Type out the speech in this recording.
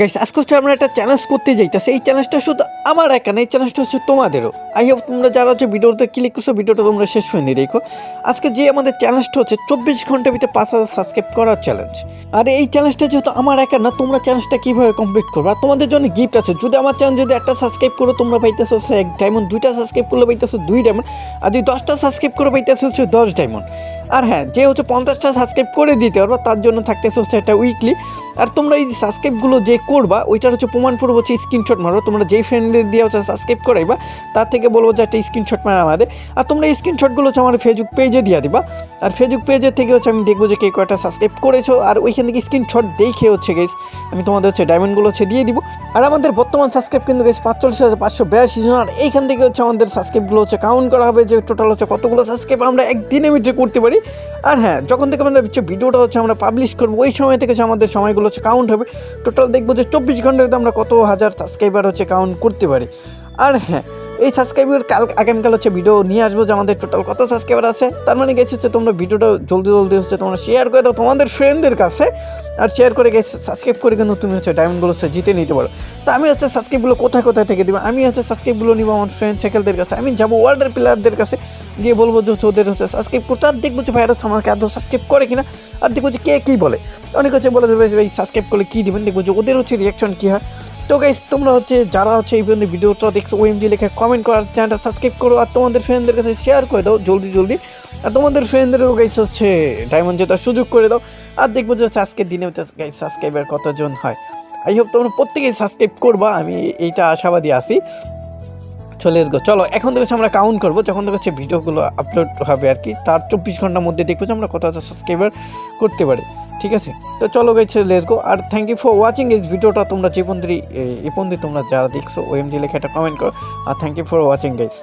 Guys আজকে হচ্ছে আমরা একটা চ্যালেঞ্জ করতে যাইতেছি। এই চ্যালেঞ্জটা শুধু আমার একা না, এই চ্যালেঞ্জটা হচ্ছে তোমাদেরও। আই হোপ তোমরা যারা হচ্ছে ভিডিওতে ক্লিক করছ, ভিডিওটা তোমরা শেষ পর্যন্ত দেখো। আজকে যে আমাদের চ্যালেঞ্জটা হচ্ছে, চব্বিশ ঘণ্টার ভিতরে পাঁচ হাজার সাবস্ক্রাইব করার চ্যালেঞ্জ আর এই চ্যালেঞ্জটা যেহেতু আমার একা না, তোমরা চ্যালেঞ্জটা কীভাবে কমপ্লিট করবে? আর তোমাদের জন্য গিফট আছে। যদি আমার চ্যানেল যদি একটা সাবস্ক্রাইব করো, তোমরা পাইতেছো এক ডায়মন্ড দুইটা সাবস্ক্রাইব করলে পাইতেছো দুই ডায়মন্ড আর যদি দশটা সাবস্ক্রাইব করে, পাইতেছো হচ্ছে দশ ডায়মন্ড আর হ্যাঁ যে হচ্ছে পঞ্চাশটা সাবস্ক্রাইব করে দিতে পারবা, তার জন্য থাকতেছে হচ্ছে একটা উইকলি আর তোমরা এই সাবস্ক্রাইবগুলো যে করবা, ওইটার হচ্ছে প্রমাণ পূর্ব হচ্ছে স্ক্রিনশট মারো তোমরা যেই ফ্রেন্ডদের দিয়ে হচ্ছে সাবস্ক্রাইব করাইবা, তার থেকে বলব যে একটা স্ক্রিনশট মারা আমাদের। আর তোমরা এই স্ক্রিনশটগুলো হচ্ছে আমার ফেসবুক পেজে দিয়ে দিবা। আর ফেসবুক পেজের থেকে হচ্ছে আমি দেখব যে কে কয়টা সাবস্ক্রাইব করেছ। আর ওইখান থেকে স্ক্রিনশট দেখে হচ্ছে গেস আমি তোমাদের হচ্ছে ডায়মন্ডগুলো হচ্ছে দিয়ে দিব। আর আমাদের বর্তমান সাবস্ক্রাইব কিন্তু গেছে পাঁচচল্লিশ হাজার পাঁচশো বিরাশি জন। আর এইখান থেকে হচ্ছে আমাদের সাবস্ক্রাইবগুলো হচ্ছে কাউন্ট করা হবে যে টোটাল হচ্ছে কতগুলো সাবস্ক্রাইব আমরা একদিনের ভিতরে করতে পারি। আর হ্যাঁ যখন থেকে আমাদের হচ্ছে ভিডিওটা হচ্ছে আমরা পাবলিশ করব, ওই সময় থেকে আমাদের সময়গুলো হচ্ছে কাউন্ট হবে টোটাল দেখব যে চব্বিশ ভিতরে আমরা কত হাজার সাবস্ক্রাইবার হচ্ছে কাউন্ট করতে পারি। আর হ্যাঁ এই সাবস্ক্রাইবার কাল আগামীকাল হচ্ছে ভিডিও নিয়ে আসব যে আমাদের টোটাল কত সাবস্ক্রাইবার আছে। তার মানে গেছে হচ্ছে তোমরা ভিডিওটা জলদি জলদি হচ্ছে তোমরা শেয়ার করে দাও তোমাদের ফ্রেন্ডদের কাছে। আর শেয়ার করে গেছে সাবস্ক্রাইব করে কিন্তু তুমি হচ্ছে ডায়মন্ডগুলো হচ্ছে জিতে নিতে পারো। তো আমি হচ্ছে সাবস্ক্রাইবগুলো কোথায় কোথায় থেকে দিব? আমি হচ্ছে সাবস্ক্রাইবগুলো নিবো আমার ফ্রেন্ড সেকেলদের কাছে। আমি যাব ওয়ার্ল্ডের প্লেয়ারদের কাছে, গিয়ে বলব যে হচ্ছে ওদের হচ্ছে সাবস্ক্রাইব করতে। আর দেখব যে ভাইরা হচ্ছে আমাকে আদৌ সাবস্ক্রাইব করে কিনা। আর দেখব যে কে কী বলে। অনেক হচ্ছে বলে দেবে ভাই সাবস্ক্রাইব করলে কী দিবেন? দেখব যে ওদের হচ্ছে রিয়াকশন কী হয়। তো গাইস তোমরা হচ্ছে যারা হচ্ছে এই পর্যন্ত ভিডিওটা দেখছ ওএমজি লিখে কমেন্ট করার চ্যানেলটা সাবস্ক্রাইব করো আর তোমাদের ফ্রেন্ডদের কাছে শেয়ার করে দাও জলদি জলদি। আর তোমাদের ফ্রেন্ডদেরও গাইস হচ্ছে ডায়মন্ড জেতার সুযোগ করে দাও। আর দেখব যে হচ্ছে আজকের দিনে গাইস সাবস্ক্রাইবার কতজন হয়। আই হোপ তোমরা প্রত্যেকেই সাবস্ক্রাইব করবা, আমি এইটা আশাবাদী আছি। চলে গো চলো, এখন থেকে আমরা কাউন্ট করব, যখন থেকে ভিডিওগুলো আপলোড হবে আর কি, তার চব্বিশ ঘণ্টার মধ্যে দেখব যে আমরা কত সাবস্ক্রাইবার করতে পারি। ঠিক আছে? তো চলো গেছে লেস গো আর থ্যাংক ইউ ফর ওয়াচিং এই ভিডিওটা তোমরা যে পন্দি এই পন্দি তোমরা যারা দেখছ ওএমজি লেখা একটা কমেন্ট করো। আর thank you for watching guys